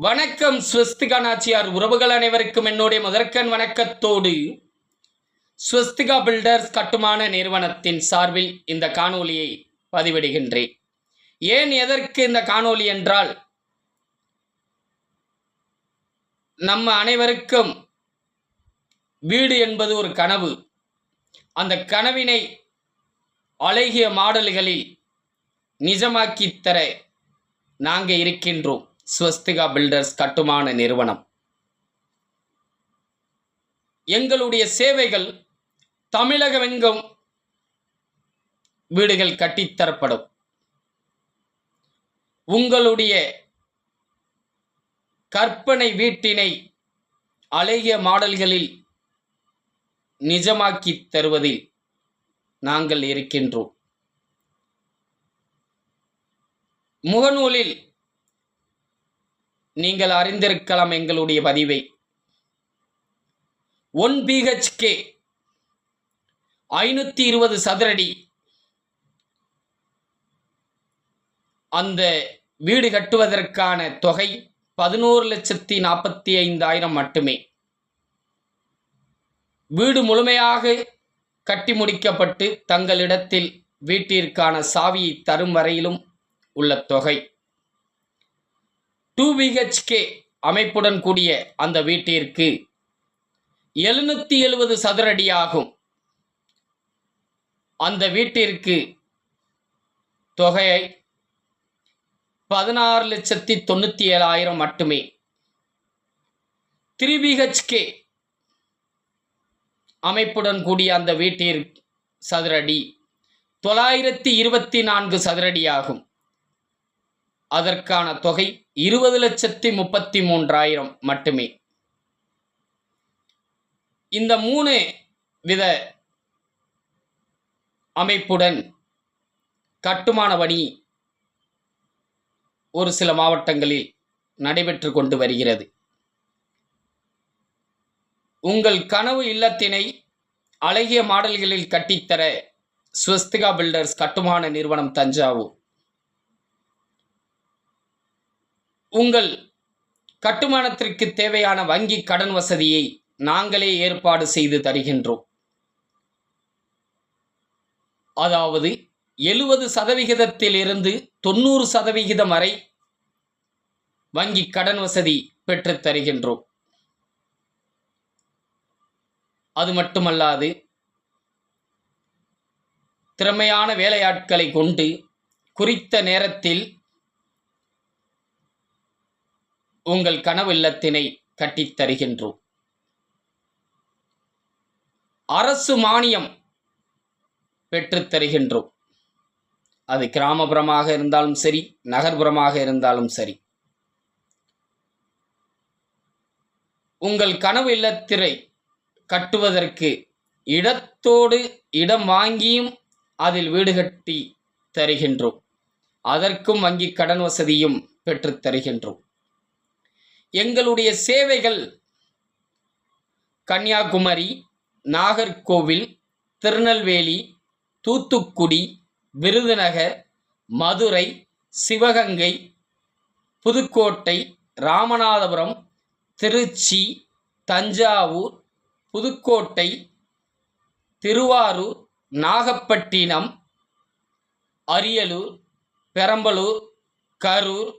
வணக்கம் ஸ்வஸ்திகா நாச்சியார் உறவுகள் அனைவருக்கும் என்னுடைய முதற்கண் வணக்கத்தோடு ஸ்வஸ்திகா பில்டர்ஸ் கட்டுமான நிறுவனத்தின் சார்பில் இந்த காணொலியை பதிவிடுகின்றேன். ஏன் எதற்கு இந்த காணொலி என்றால் நம்ம அனைவருக்கும் வீடு என்பது ஒரு கனவு. அந்த கனவினை அழகிய மாடல்களில் நிஜமாக்கித் தர நாங்கள் இருக்கின்றோம். ஸ்வஸ்திகா பில்டர்ஸ் கட்டுமான நிறுவனம். எங்களுடைய சேவைகள் தமிழகமெங்கும் வீடுகள் கட்டித்தரப்படும் உங்களுடைய கற்பனை வீட்டினை அழகிய மாடல்களில் நிஜமாக்கி தருவதில் நாங்கள் இருக்கின்றோம். முகநூலில் நீங்கள் அறிந்திருக்கலாம் எங்களுடைய பதிவை. ஒன் பிஹெச்கே ஐநூற்றி இருபது சதுரடி அந்த வீடு கட்டுவதற்கான தொகை பதினோரு லட்சத்தி நாற்பத்தி ஐந்தாயிரம் மட்டுமே. வீடு முழுமையாக கட்டி முடிக்கப்பட்டு தங்களிடத்தில் வீட்டிற்கான சாவியை தரும் வரையிலும் உள்ள தொகை. டூ பிஹெச்கே அமைப்புடன் கூடிய அந்த வீட்டிற்கு எழுநூத்தி எழுபது சதுரடி ஆகும் அந்த வீட்டிற்கு தொகையை பதினாறு லட்சத்தி தொண்ணூற்றி ஏழாயிரம் மட்டுமே. த்ரீ பிஹெச்கே அமைப்புடன் கூடிய அந்த வீட்டிற்கு சதுரடி தொள்ளாயிரத்தி இருபத்தி நான்கு சதுரடி ஆகும் அதற்கான தொகை இருபது லட்சத்தி முப்பத்தி மூன்றாயிரம் மட்டுமே. இந்த மூணு வித அமைப்புடன் கட்டுமான பணி ஒரு சில மாவட்டங்களில் நடைபெற்று கொண்டு வருகிறது. உங்கள் கனவு இல்லத்தினை அழகிய மாடல்களில் கட்டித்தர ஸ்வஸ்திகா பில்டர்ஸ் கட்டுமான நிறுவனம் தஞ்சாவூர். உங்கள் கட்டுமானத்திற்கு தேவையான வங்கி கடன் வசதியை நாங்களே ஏற்பாடு செய்து தருகின்றோம். அதாவது எழுபது சதவிகிதத்தில் இருந்து தொண்ணூறு சதவிகிதம் வரை வங்கி கடன் வசதி பெற்றுத் தருகின்றோம். அது மட்டுமல்லாது திறமையான வேலையாட்களை கொண்டு குறித்த நேரத்தில் உங்கள் கனவு இல்லத்தினை கட்டித் தருகின்றோம் அரசு மானியம் பெற்றுத் தருகின்றோம் அது கிராமப்புறமாக இருந்தாலும் சரி நகர்ப்புறமாக இருந்தாலும் சரி. உங்கள் கனவு இல்லத்திரை கட்டுவதற்கு இடத்தோடு இடம் வாங்கியும் அதில் வீடு கட்டி தருகின்றோம் அதற்கும் வங்கி கடன் வசதியும் பெற்றுத் தருகின்றோம் எங்களுடைய சேவைகள் கன்னியாகுமரி நாகர்கோவில் திருநெல்வேலி தூத்துக்குடி விருதுநகர் மதுரை சிவகங்கை புதுக்கோட்டை ராமநாதபுரம் திருச்சி தஞ்சாவூர் புதுக்கோட்டை திருவாரூர் நாகப்பட்டினம் அரியலூர் பெரம்பலூர் கரூர்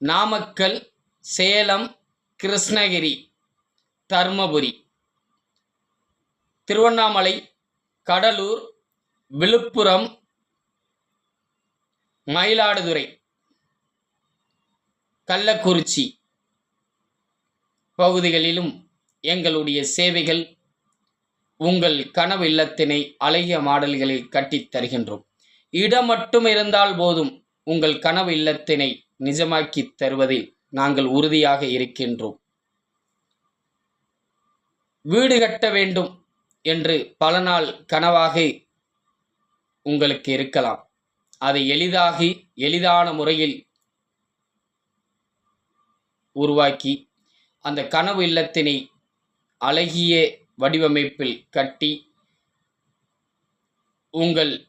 நாமக்கல் சேலம் கிருஷ்ணகிரி தர்மபுரி. திருவண்ணாமலை கடலூர் விழுப்புரம் மயிலாடுதுறை. கள்ளக்குறிச்சி பகுதிகளிலும் எங்களுடைய சேவைகள் உங்கள் கனவு இல்லத்தினை அழகிய மாடல்களில் கட்டித் தருகின்றோம். இடம் மட்டும் இருந்தால் போதும் உங்கள் கனவு இல்லத்தினை நிஜமாக்கித் தருவதில் நாங்கள் உறுதியாக இருக்கின்றோம். வீடு கட்ட வேண்டும் என்று பல நாள் கனவாக உங்களுக்கு இருக்கலாம். அதை எளிதாகி எளிதான முறையில் உருவாக்கி அந்த கனவு இல்லத்தினை அழகிய வடிவமைப்பில் கட்டி உங்கள்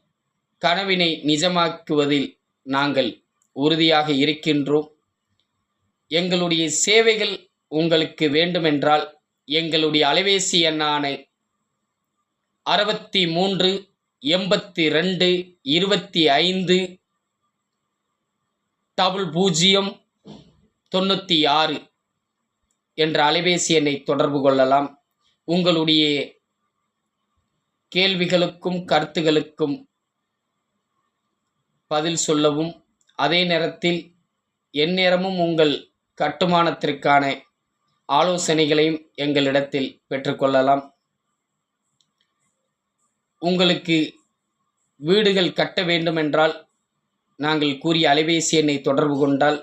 கனவினை நிஜமாக்குவதில் நாங்கள் உறுதியாக இருக்கின்றோம். எங்களுடைய சேவைகள் உங்களுக்கு வேண்டுமென்றால் எங்களுடைய அலைபேசி எண்ணான அறுபத்தி மூன்று எண்பத்தி ரெண்டு இருபத்தி ஐந்து டபுள் பூஜ்ஜியம் தொண்ணூற்றி ஆறு என்ற அலைபேசி எண்ணை தொடர்பு கொள்ளலாம். உங்களுடைய கேள்விகளுக்கும் கருத்துகளுக்கும் பதில் சொல்லவும். அதே நேரத்தில் எந்நேரமும் உங்கள் கட்டுமானத்திற்கான ஆலோசனைகளையும் எங்களிடத்தில் பெற்றுக்கொள்ளலாம். உங்களுக்கு வீடுகள் கட்ட வேண்டுமென்றால் நாங்கள் கூறிய அலைபேசி எண்ணை தொடர்பு கொண்டால்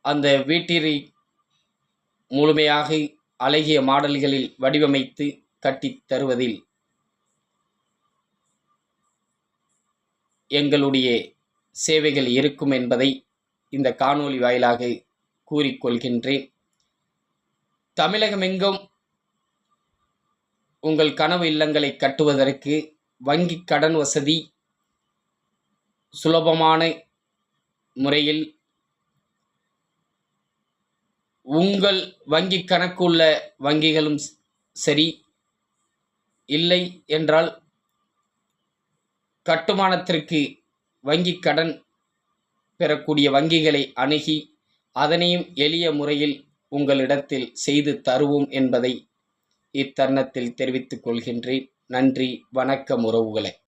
அந்த வீட்டினை முழுமையாக அழகிய மாடல்களில் வடிவமைத்து கட்டித் தருவதில் எங்களுடைய சேவைகள் இருக்கும் என்பதை இந்த காணொளி வாயிலாக கூறிக்கொள்கின்றேன். தமிழகமெங்கும் உங்கள் கனவு இல்லங்களை கட்டுவதற்கு வங்கி கடன் வசதி சுலபமான முறையில் உங்கள் வங்கி கணக்கு உள்ள வங்கிகளும் சரி இல்லை என்றால் கட்டுமானத்திற்கு வங்கி கடன் பெறக்கூடிய வங்கிகளை அணுகி அதனையும் எளிய முறையில் உங்களிடத்தில் செய்து தருவோம் என்பதை இத்தருணத்தில் தெரிவித்துக் கொள்கின்றேன். நன்றி வணக்கம் உறவுகளே.